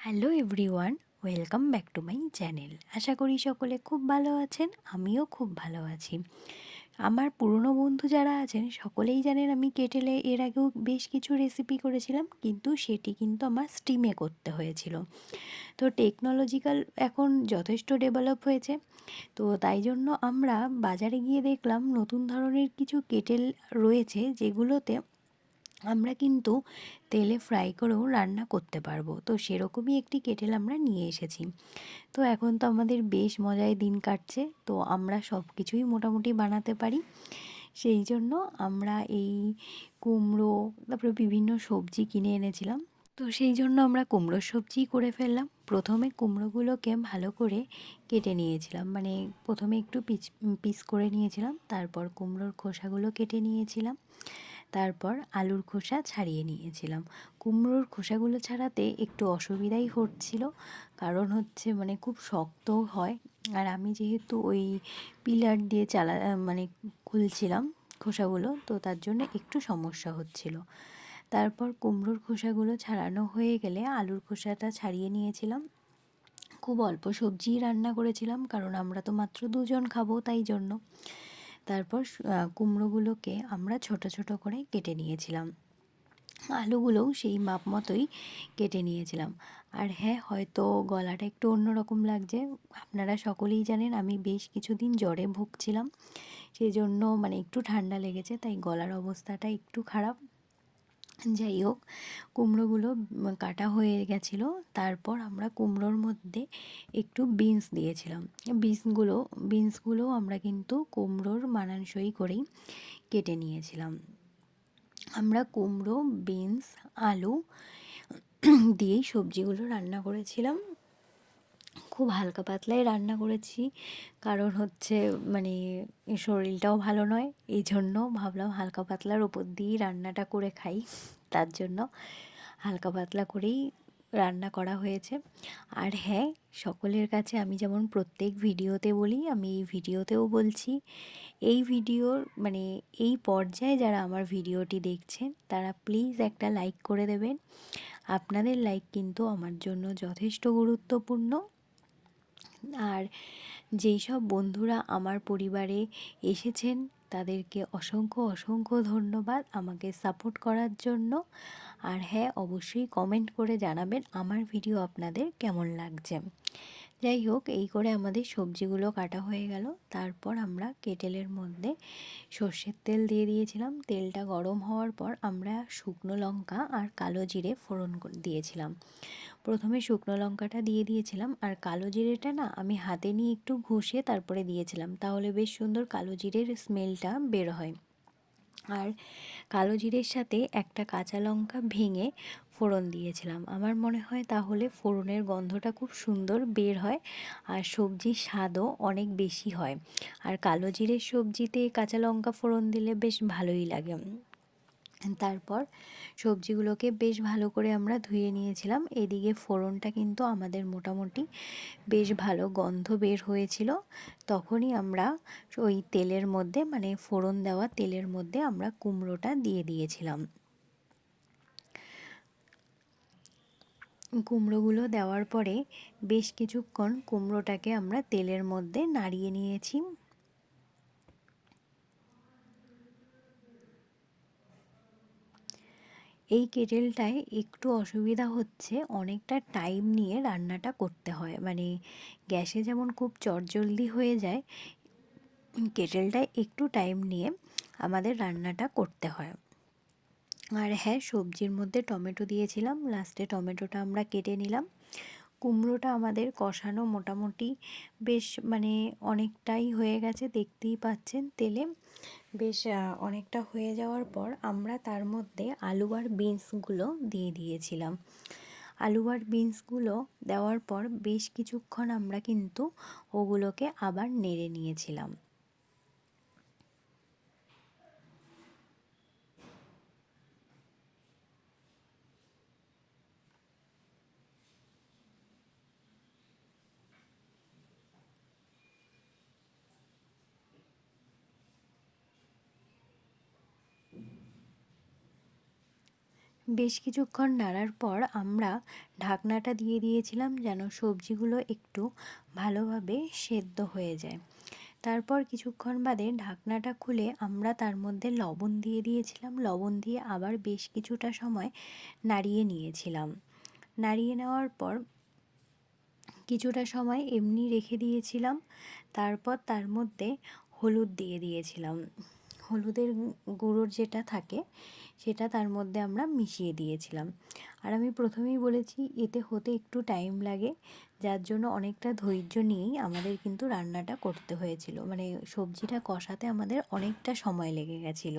Hello everyone welcome back to my channel আশা করি সকলে খুব ভালো আছেন, আমিও খুব ভালো আছি। আমার পুরনো বন্ধু যারা আছেন, সকলেই জানেন আমি কেটেলে এর আগেও বেশ কিছু রেসিপি করেছিলাম, কিন্তু সেটি কিন্তু আমার স্টিমে করতে হয়েছিল। তো টেকনোলজিক্যাল এখন যথেষ্ট ডেভেলপ হয়েছে, তো তাই জন্য আমরা বাজারে গিয়ে দেখলাম নতুন ধরনের কিছু কেটেল রয়েছে, যেগুলোতে আমরা কিন্তু তেলে ফ্রাই করেও রান্না করতে পারব। তো সেরকমই একটি কেটেল আমরা নিয়ে এসেছি। তো এখন তো আমাদের বেশ মজায় দিন কাটছে। তো আমরা সব কিছুই মোটামুটি বানাতে পারি। সেই জন্য আমরা এই কুমড়ো, তারপরে বিভিন্ন সবজি কিনে এনেছিলাম। তো সেই জন্য আমরা কুমড়োর সবজি করে ফেললাম। প্রথমে কুমড়োগুলোকে ভালো করে কেটে নিয়েছিলাম। মানে প্রথমে একটু পিচ পিস করে নিয়েছিলাম। তারপর কুমড়োর খোসাগুলো কেটে নিয়েছিলাম। তারপর আলুর খোসা ছাড়িয়ে নিয়েছিলাম। কুমড়োর খোসাগুলো ছাড়াতে একটু অসুবিধাই হচ্ছিল, কারণ হচ্ছে মানে খুব শক্ত হয়। আর আমি যেহেতু ওই পিলার দিয়ে চালা মানে খুলছিলাম খোসাগুলো, তো তার জন্য একটু সমস্যা হচ্ছিল। তারপর কুমড়োর খোসাগুলো ছাড়ানো হয়ে গেলে আলুর খোসাটা ছাড়িয়ে নিয়েছিলাম। খুব অল্প সবজিই রান্না করেছিলাম, কারণ আমরা তো মাত্র দুজন খাব তাই জন্য। তারপর কুমড়োগুলোকে আমরা ছোট ছোট করে কেটে নিয়েছিলাম। আলুগুলোও সেই মাপ মতোই কেটে নিয়েছিলাম। আর হ্যাঁ হয়তো গলাটা একটু অন্যরকম লাগছে। আপনারা সকলেই জানেন, আমি বেশ কিছুদিন জ্বরে ভুগছিলাম। সেই জন্য মানে একটু ঠান্ডা লেগেছে, তাই গলার অবস্থাটা একটু খারাপ। যাই হোক, কুমড়োগুলো কাটা হয়ে গেছিল। তারপর আমরা কুমড়োর মধ্যে একটু বিনস দিয়েছিলাম। বিনসগুলো বিনসগুলো আমরা কিন্তু কুমড়োর মানানসই করেই কেটে নিয়েছিলাম। আমরা কুমড়ো, বিনস, আলু দিয়েই সবজিগুলো রান্না করেছিলাম। খুব হালকা পাতলাই রান্না করেছি। কারণ হচ্ছে মানে শরীরটাও ভালো নয়। এই জন্য ভাবলাম হালকা পাতলার ওপর দিয়েই রান্নাটা করে খাই। তার জন্য হালকা পাতলা করেই রান্না করা হয়েছে। আর হ্যাঁ সকলের কাছে আমি যেমন প্রত্যেক ভিডিওতে বলি, আমি এই ভিডিওতেও বলছি, এই ভিডিওর মানে এই পর্যায়ে যারা আমার ভিডিওটি দেখছেন, তারা প্লিজ একটা লাইক করে দেবেন। আপনাদের লাইক কিন্তু আমার জন্য যথেষ্ট গুরুত্বপূর্ণ। আর যেই সব বন্ধুরা আমার পরিবারে এসেছেন, তাদেরকে অসংখ্য অসংখ্য ধন্যবাদ আমাকে সাপোর্ট করার জন্য। আর হ্যাঁ অবশ্যই কমেন্ট করে জানাবেন আমার ভিডিও আপনাদের কেমন লাগছে। যাই হোক, এই করে আমাদের সবজিগুলো কাটা হয়ে গেল। তারপর আমরা কেটেলের মধ্যে সর্ষের তেল দিয়ে দিয়েছিলাম। তেলটা গরম হওয়ার পর আমরা শুকনো লঙ্কা আর কালো জিরে ফোড়ন দিয়েছিলাম। প্রথমে শুকনো লঙ্কাটা দিয়ে দিয়েছিলাম আর কালো জিরেটা না আমি হাতে নিয়ে একটু ঘষে তারপরে দিয়েছিলাম। তাহলে বেশ সুন্দর কালো জিরের স্মেলটা বের হয়। আর কালো জিরের সাথে একটা কাঁচা লঙ্কা ভেঙে ফোড়ন দিয়েছিলাম। আমার মনে হয় তাহলে ফোড়নের গন্ধটা খুব সুন্দর বের হয় আর সবজির স্বাদও অনেক বেশি হয়। আর কালো জিরের সবজিতে কাঁচা লঙ্কা ফোড়ন দিলে বেশ ভালোই লাগে। তারপর সবজিগুলোকে বেশ ভালো করে আমরা ধুয়ে নিয়েছিলাম। এদিকে ফোড়নটা কিন্তু আমাদের মোটামুটি বেশ ভালো গন্ধ বের হয়েছিল। তখনই আমরা ওই তেলের মধ্যে মানে ফোড়ন দেওয়া তেলের মধ্যে আমরা কুমড়োটা দিয়ে দিয়েছিলাম। কুমড়োগুলো দেওয়ার পরে বেশ কিছুক্ষণ কুমড়োটাকে আমরা তেলের মধ্যে নাড়িয়ে নিয়েছি। এই কেটেলটায় একটু অসুবিধা হচ্ছে, অনেকটা টাইম নিয়ে রান্নাটা করতে হয়। মানে গ্যাসে যেমন খুব চটজলদি হয়ে যায়, কেটেলটায় একটু টাইম নিয়ে আমাদের রান্নাটা করতে হয়। আর হ্যাঁ সবজির মধ্যে টমেটো দিয়েছিলাম। লাস্টে টমেটোটা আমরা কেটে নিলাম। কুমড়োটা আমাদের কষানো মোটামুটি বেশ মানে অনেকটাই হয়ে গেছে, দেখতেই পাচ্ছেন তেলে। বেশ অনেকটা হয়ে যাওয়ার পর আমরা তার মধ্যে আলু আর বিনসগুলো দিয়ে দিয়েছিলাম। আলু আর বিনসগুলো দেওয়ার পর বেশ কিছুক্ষণ আমরা কিন্তু ওগুলোকে আবার নেড়ে নিয়েছিলাম। বেশ কিছুক্ষণ নাড়ার পর আমরা ঢাকনাটা দিয়ে দিয়েছিলাম যেন সবজিগুলো একটু ভালোভাবে সেদ্ধ হয়ে যায়। তারপর কিছুক্ষণ বাদে ঢাকনাটা খুলে আমরা তার মধ্যে লবণ দিয়ে দিয়েছিলাম। লবণ দিয়ে আবার বেশ কিছুটা সময় নাড়িয়ে নিয়েছিলাম। নাড়িয়ে নেওয়ার পর কিছুটা সময় এমনি রেখে দিয়েছিলাম। তারপর তার মধ্যে হলুদ দিয়ে দিয়েছিলাম। হলুদের গুঁড়োর যেটা থাকে, সেটা তার মধ্যে আমরা মিশিয়ে দিয়েছিলাম। আর আমি প্রথমেই বলেছি, এতে হতে একটু টাইম লাগে, যার জন্য অনেকটা ধৈর্য নিয়েই আমাদের কিন্তু রান্নাটা করতে হয়েছিল। মানে সবজিটা কষাতে আমাদের অনেকটা সময় লেগে গেছিল।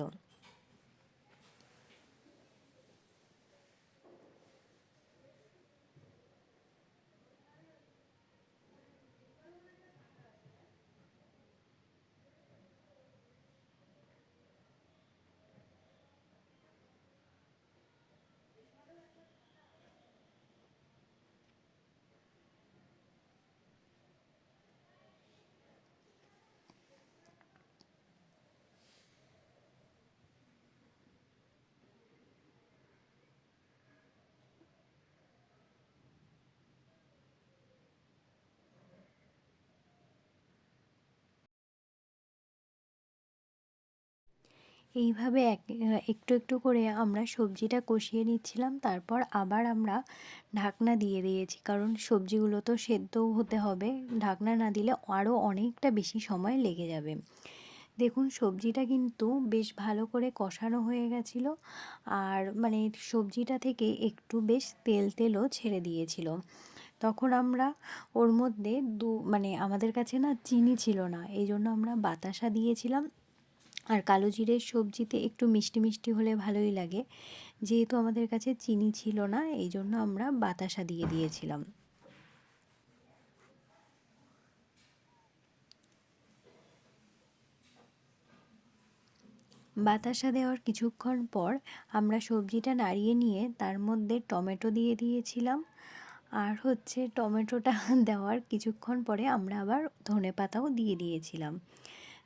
এইভাবে এক, একটু একটু করে আমরা সবজিটা কষিয়ে নিচ্ছিলাম, তারপর আবার আমরা ঢাকনা দিয়ে দিয়েছি। কারণ সবজিগুলো তো সেদ্ধও হতে হবে, ঢাকনা না দিলে আরও অনেকটা বেশি সময় লেগে যাবে। দেখুন, সবজিটা কিন্তু বেশ ভালো করে কষানো হয়ে গেছিল, আর মানে সবজিটা থেকে একটু বেশ তেল তেলও ছেড়ে দিয়েছিল। তখন আমরা ওর মধ্যে দু মানে আমাদের কাছে না চিনি ছিল না এই জন্য আমরা বাতাসা দিয়েছিলাম আর কালো জিরের সবজিতে একটু মিষ্টি মিষ্টি হলে ভালোই লাগে। যেহেতু আমাদের কাছে চিনি ছিল না, এই জন্য আমরা বাতাসা দিয়ে দিয়েছিলাম। বাতাসা দেওয়ার কিছুক্ষণ পর আমরা সবজিটা নাড়িয়ে নিয়ে তার মধ্যে টমেটো দিয়ে দিয়েছিলাম। আর হচ্ছে টমেটোটা দেওয়ার কিছুক্ষণ পরে আমরা আবার ধনে পাতাও দিয়ে দিয়েছিলাম।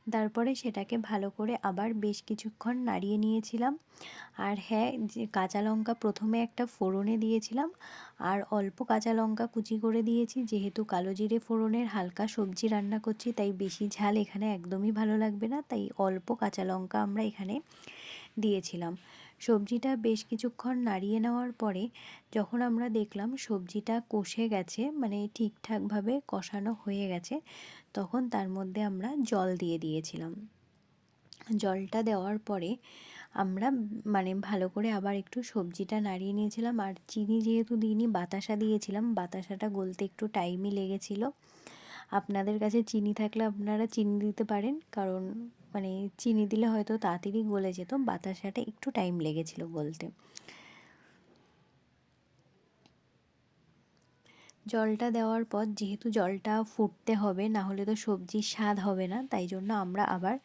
তারপরে সেটাকে ভালো করে আবার বেশ কিছুক্ষণ নাড়িয়ে নিয়েছিলাম। আর হ্যাঁ যে কাঁচা লঙ্কা প্রথমে একটা ফোড়নে দিয়েছিলাম, আর অল্প কাঁচা লঙ্কা কুচি করে দিয়েছি। যেহেতু কালো জিরে ফোড়নের হালকা সবজি রান্না করছি, তাই বেশি ঝাল এখানে একদমই ভালো লাগবে না, তাই অল্প কাঁচা লঙ্কা আমরা এখানে দিয়েছিলাম। সবজিটা বেশ কিছুক্ষণ নাড়িয়ে নেওয়ার পরে যখন আমরা দেখলাম সবজিটা কষে গেছে মানে ঠিকঠাকভাবে কষানো হয়ে গেছে, তখন তার মধ্যে আমরা জল দিয়ে দিয়েছিলাম। জলটা দেওয়ার পরে আমরা মানে ভালো করে আবার একটু সবজিটা নাড়িয়ে নিয়েছিলাম। আর চিনি যেহেতু দিইনি, বাতাসা দিয়েছিলাম। বাতাসাটা গলতে একটু টাইমই লেগেছিল। আপনাদের কাছে চিনি থাকলে আপনারা চিনি দিতে পারেন। কারণ মানে চিনি দিলে হয়তো তাড়াতাড়ি গলে যেত, বাতাসাটা একটু টাইম লেগেছিল গলতে। জলটা দেওয়ার পর যেহেতু জলটা ফুটতে হবে না হলে তো সবজির স্বাদ হবে না, তাই জন্য আমরা আবার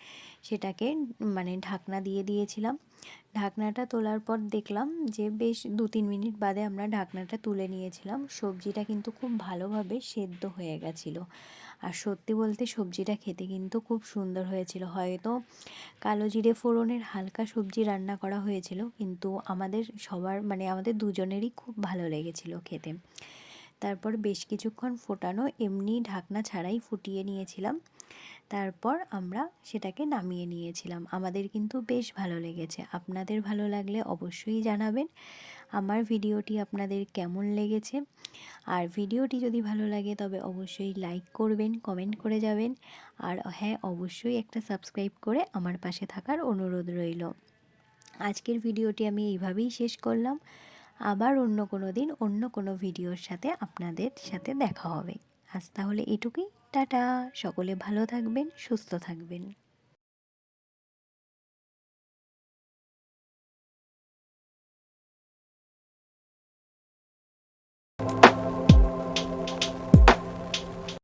সেটাকে মানে ঢাকনা দিয়ে দিয়েছিলাম। ঢাকনাটা তোলার পর দেখলাম যে বেশ দু তিন মিনিট বাদে আমরা ঢাকনাটা তুলে নিয়েছিলাম। সবজিটা কিন্তু খুব ভালোভাবে সেদ্ধ হয়ে গেছিল। আর সত্যি বলতে সবজিটা খেতে কিন্তু খুব সুন্দর হয়েছিল। হয়তো কালো জিরে ফোড়নের হালকা সবজি রান্না করা হয়েছিল, কিন্তু আমাদের সবার মানে আমাদের দুজনেরই খুব ভালো লেগেছিল খেতে। তারপর বেশ কিছুক্ষণ ফোটানো এমনি ঢাকনা ছাড়াই ফুটিয়ে নিয়েছিলাম। তারপর আমরা সেটাকে নামিয়ে নিয়েছিলাম। আমাদের কিন্তু বেশ ভালো লেগেছে। আপনাদের ভালো লাগলে অবশ্যই জানাবেন। আমার ভিডিওটি আপনাদের কেমন লেগেছে? আর ভিডিওটি যদি ভালো লাগে, তবে অবশ্যই লাইক করবেন, কমেন্ট করে যাবেন। আর হ্যাঁ অবশ্যই একটা সাবস্ক্রাইব করে আমার পাশে থাকার অনুরোধ রইল। আজকের ভিডিওটি আমি এইভাবেই শেষ করলাম। আবার অন্য কোনো দিন, অন্য কোনো ভিডিওর সাথে আপনাদের সাথে দেখা হবে। আজ তাহলে এটুকুই। টাটা। সকলে ভালো থাকবেন, সুস্থ থাকবেন।